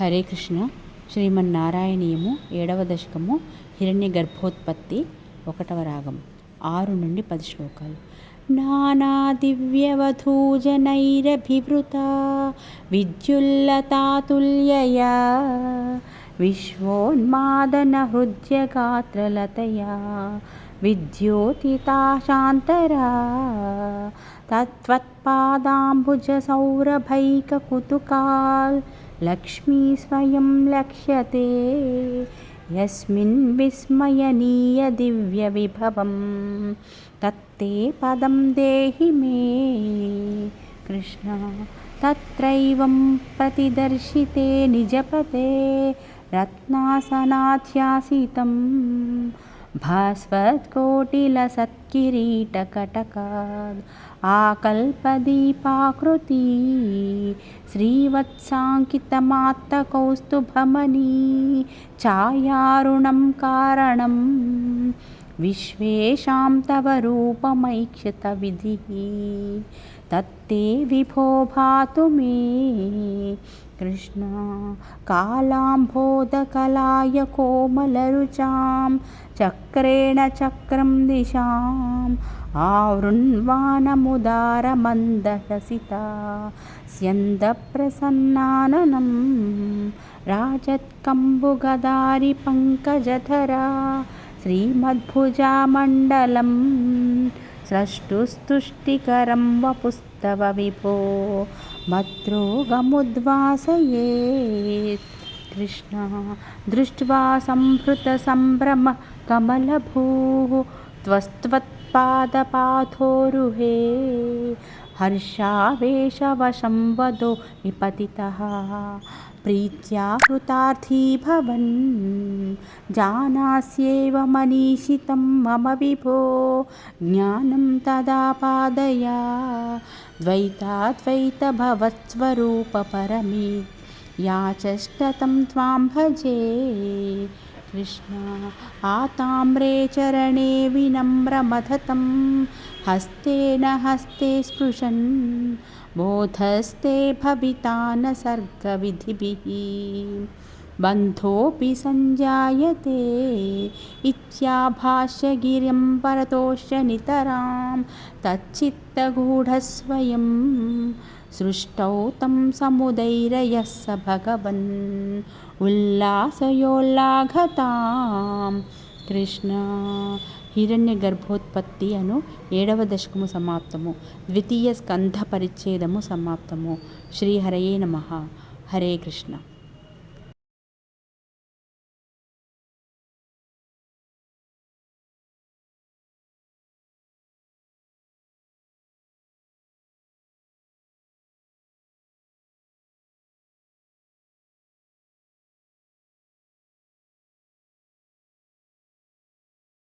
హరే కృష్ణ. శ్రీమన్నారాయణీయము ఏడవ దశకము హిరణ్య గర్భోత్పత్తి ఒకటవ రాగం. ఆరు నుండి పది శ్లోకాలు. నానా దివ్యవధూజనైరభివృత విద్యుల్లతాతుల్యయా విశ్వోన్మాదనహృద్యగాత్రలతయా విద్యోతితా శాంతరా తత్వత్పాదాంబుజ సౌరభైకకుతుకాల్ లక్ష్మీ స్వయం లక్ష్యతే యస్మిన్ విస్మయనీయ దివ్య విభవం తత్తే పదం దేహి మే కృష్ణ తత్రైవం ప్రతిదర్శితే నిజపదే రత్నాసనాధ్యాసితం భాస్వత్కోటిల సత్కిరీటకటకాద్ ఆకల్పదీపాకృతి శ్రీవత్సాంకితమాత్త కౌస్తుభమనీ ఛాయారుణం కారణం విశ్వేషాం తవ రూపమైక్షత విధి తత్తే విభో భాతు మే कृष्ण कालाम्भोदकलाय कोमलरुचां चक्रेण चक्रं दिशाम् आवृण्वानमुदारमन्दहसिता स्यन्दप्रसन्नाननं राजत्कम्बुगदारिपङ्कजधरा श्रीमद्भुजामण्डलं स्रष्टुस्तुष्टिकरं वपुस्तव विभो मद्रोगमुद्वासयेत् कृष्ण दृष्ट्वा सम्भृतसम्भ्रमः कमलभूः त्वस्त्वत्पादपाथोरुहे हर्षावेशवशं वदो निपतितः प्रीत्या कृतार्थी भवन् जानास्येव मनीषितं मम विभो ज्ञानं तदा पादया। द्वैताद्वैतभवत्स्वरूपपरमे याचष्टतं त्वां भजे कृष्ण। आताम्रे चरणे विनम्रमथतं। हस्तेन हस्ते स्पृशन्। बोधस्ते भविता न सर्गविधिभिः। बन्धोऽपि सञ्जायते। इत्याभाष्यगिरिं परतोष्य नितरां तच्चित्तगूढस्वयं सृष्टौ तं समुदैरयः स भगवन् ఉల్లాసయోల్లాఘతాం కృష్ణ హిరణ్య గర్భోత్పత్తి అను ఏడవ దశకము సమాప్తము ద్వితీయ స్కంధ పరిచ్ఛేదము సమాప్తము శ్రీహరయే నమ హరే కృష్ణ